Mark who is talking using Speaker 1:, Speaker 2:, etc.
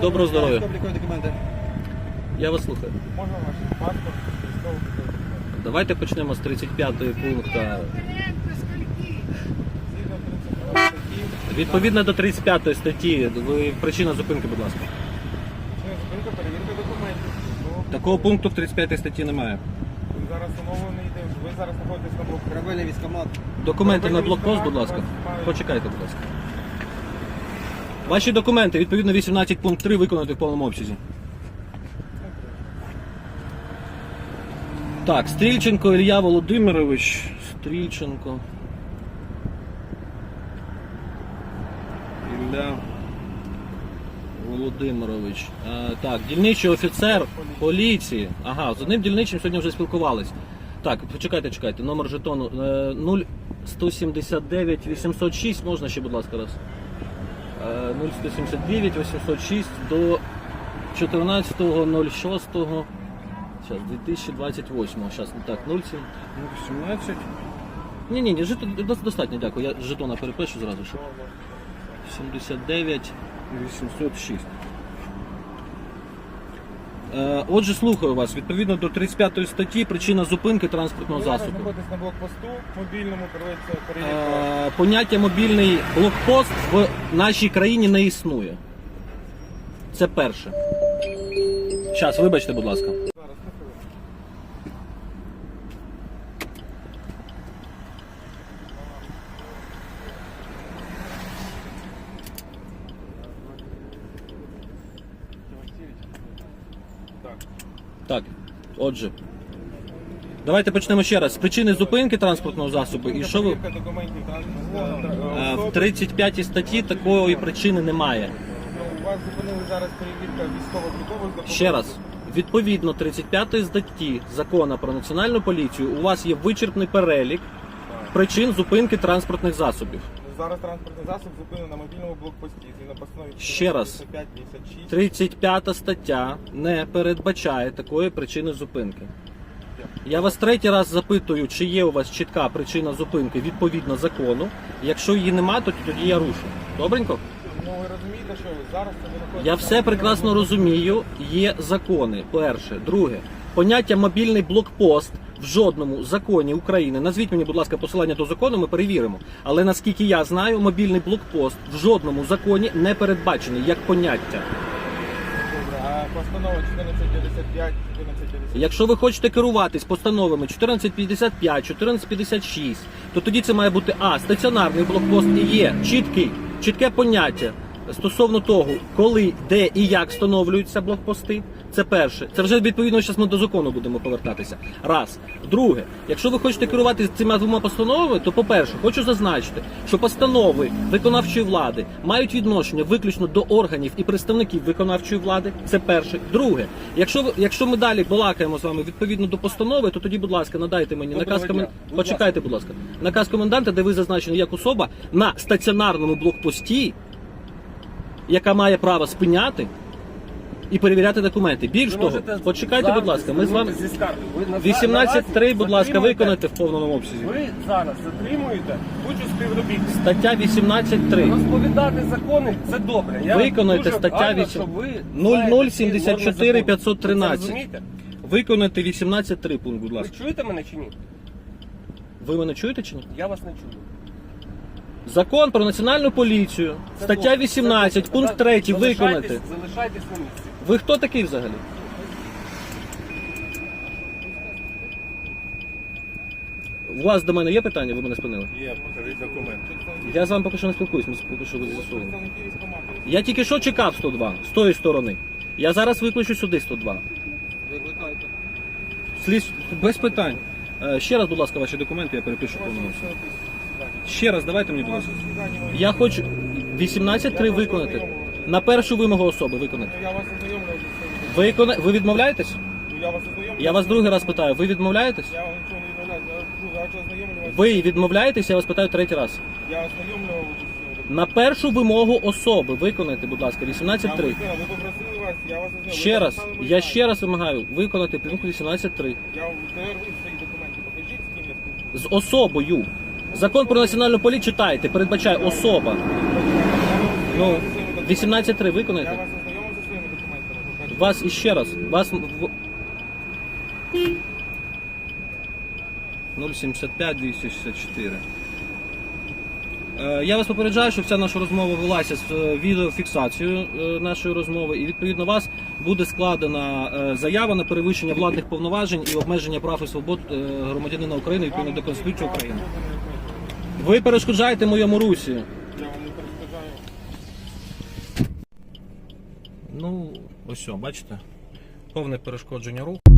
Speaker 1: Доброго здоров'я.
Speaker 2: Документи.
Speaker 1: Я вас слухаю.
Speaker 3: Можна ваш паспорт, військовий?
Speaker 1: Давайте почнемо з 35 пункту.
Speaker 3: Згідно 32 статті,
Speaker 1: Відповідно до 35 статті, ви причина зупинки, будь ласка.
Speaker 3: зупинка перевірка документів.
Speaker 1: Такого пункту в 35 статті немає.
Speaker 3: ви зараз встановлений йде, ви зараз знаходитесь на блоку.
Speaker 2: Корабельний військомат.
Speaker 1: Документи на блокпост, будь ласка. Почекайте, будь ласка. Ваші документи, відповідно 18 пункт 3 виконати в повному обсязі. Так, Стрільченко Ілля Володимирович. Стрільченко. Ілля Володимирович. Е, так, дільничий офіцер поліції. Ага, з одним дільничим сьогодні вже спілкувались. Так, почекайте, чекайте. Номер жетону е, 0179 806. Можна ще, будь ласка, раз. Е, 0179 806 до 14.06. Зараз, 2028. Зараз, так, 07. 017. Ні, ні, ні, жито дос- достатньо, дякую. Я з жетона перепишу зразу, щоб. 79 806. Е, Отже, слухаю вас. Відповідно до 35 статті причина зупинки транспортного
Speaker 3: Ви
Speaker 1: засобу.
Speaker 3: знаходитесь на блокпосту мобільному, перевірка.
Speaker 1: Е, Поняття мобільний блокпост в нашій країні не існує. Це перше. Зараз, вибачте, будь ласка.
Speaker 3: Зараз, на хвилину. Так.
Speaker 1: Так, отже. Давайте почнемо ще раз. З причини зупинки транспортного засобу і що ви.
Speaker 3: Документів
Speaker 1: Е, В
Speaker 3: особи.
Speaker 1: 35 статті такої причини немає.
Speaker 3: У вас зупинили зараз перевірка військово-облікових документів.
Speaker 1: Ще раз. Відповідно 35 статті закону про національну поліцію у вас є вичерпний перелік причин зупинки транспортних засобів.
Speaker 3: Зараз транспортний засіб зупинений на мобільному блокпості. Згідно постанови
Speaker 1: Ще раз.
Speaker 3: 55
Speaker 1: 35 стаття не передбачає такої причини зупинки. Я вас третій раз запитую, чи є у вас чітка причина зупинки відповідно закону. Якщо її нема, то тоді я рушу. Добренько?
Speaker 3: Ну ви розумієте, що зараз це ви знаходитесь
Speaker 1: Я все прекрасно розумію. Є закони. Перше, друге, поняття мобільний блокпост в жодному законі України. Назвіть мені, будь ласка, посилання до закону, ми перевіримо. Але наскільки я знаю, мобільний блокпост в жодному законі не передбачений як поняття.
Speaker 3: Добре, а постанова 1455, 1455.
Speaker 1: Якщо ви хочете керуватись постановами 1455, 1456, то тоді це має бути а стаціонарний блокпост і є чіткий, чітке поняття стосовно того, коли, де і як встановлюються блокпости. Це перше. Це вже відповідно зараз ми до закону будемо повертатися. Раз. Друге, якщо ви хочете керуватися цими двома постановами, то по-перше, хочу зазначити, що постанови виконавчої влади мають відношення виключно до органів і представників виконавчої влади. Це перше. Друге, якщо ви, якщо ми далі балакаємо з вами відповідно до постанови, то тоді, будь ласка, надайте мені
Speaker 2: Доброго
Speaker 1: наказ.
Speaker 2: Будь
Speaker 1: Почекайте, будь ласка. Наказ коменданта, де ви зазначені як особа на стаціонарному блокпості, яка має право спиняти і перевіряти документи. Більш того,
Speaker 4: можете
Speaker 1: почекайте, будь ласка, ми з вами.
Speaker 4: зі скаргою. Ви на-
Speaker 1: 18.3, будь ласка,
Speaker 4: затримуєте-
Speaker 1: виконайте в повному обсязі.
Speaker 4: Ви зараз затримуєте кучу співробітників.
Speaker 1: Стаття 18.3.
Speaker 4: Розповідати закони це добре. Я
Speaker 1: Виконайте
Speaker 4: дуже
Speaker 1: стаття
Speaker 4: рада,
Speaker 1: 8.
Speaker 4: що ви
Speaker 1: 0074
Speaker 4: знаєте ці норми
Speaker 1: 513.
Speaker 4: закону. Ви це розумієте?
Speaker 1: Виконайте 18.3 пункт, будь
Speaker 4: Ви
Speaker 1: ласка.
Speaker 4: чуєте мене чи ні?
Speaker 1: Ви мене чуєте чи ні?
Speaker 4: Я вас не чую.
Speaker 1: Закон про національну поліцію, стаття 18,
Speaker 4: це
Speaker 1: пункт 3
Speaker 4: Залишайтесь-
Speaker 1: виконати.
Speaker 4: Залишайтесь на місці.
Speaker 1: Ви хто такий взагалі? У вас до мене є питання, ви мене спинили?
Speaker 3: Є, покажіть документ.
Speaker 1: Я з вами поки що не спілкуюсь, ми поки що з'ясуємо.
Speaker 3: Представники.
Speaker 1: Я тільки що чекав 102 з тої сторони. Я зараз виключу сюди 102.
Speaker 2: Викликайте.
Speaker 1: Слід без питань. Е, Ще раз, будь ласка, ваші документи, я перепишу повністю. Ще раз, давайте мені, будь ласка. Я хочу 18.3 виконати. На першу вимогу особи виконати.
Speaker 3: Я вас своїм.
Speaker 1: Викона... Ви відмовляєтесь?
Speaker 3: Ну, Я вас ознайомлював.
Speaker 1: Я вас другий раз питаю, ви відмовляєтесь?
Speaker 3: Я вам нічого не відмовляю. Я хочу ознайомлювати.
Speaker 1: Ви відмовляєтесь, я вас питаю третій раз.
Speaker 3: Я ознайомлював зі.
Speaker 1: На першу вимогу особи виконайте, будь ласка,
Speaker 3: Я
Speaker 1: 18.3.
Speaker 3: виконав, ви попросили вас, я вас ознайомив.
Speaker 1: Ще раз, я ще раз вимагаю виконати пункт 18.3.
Speaker 3: Я тепер ви свої документи покажіть, з ким я спілкуюся.
Speaker 1: З особою. Закон про національну поліцію читайте, передбачає особа. Ну, 18.3
Speaker 3: Я
Speaker 1: виконайте.
Speaker 3: вас ознайомив зі
Speaker 1: Вас іще раз. Вас. в- 075 264. Е, Я вас попереджаю, що вся наша розмова велася з е, відеофіксацією е, нашої розмови, і відповідно вас буде складена е, заява на перевищення владних повноважень і обмеження прав і свобод е, громадянина України відповідно до Конституції України. Ви перешкоджаєте моєму русі.
Speaker 3: Я вам не перешкоджаю.
Speaker 1: Ну, ось, бачите, повне перешкодження рук.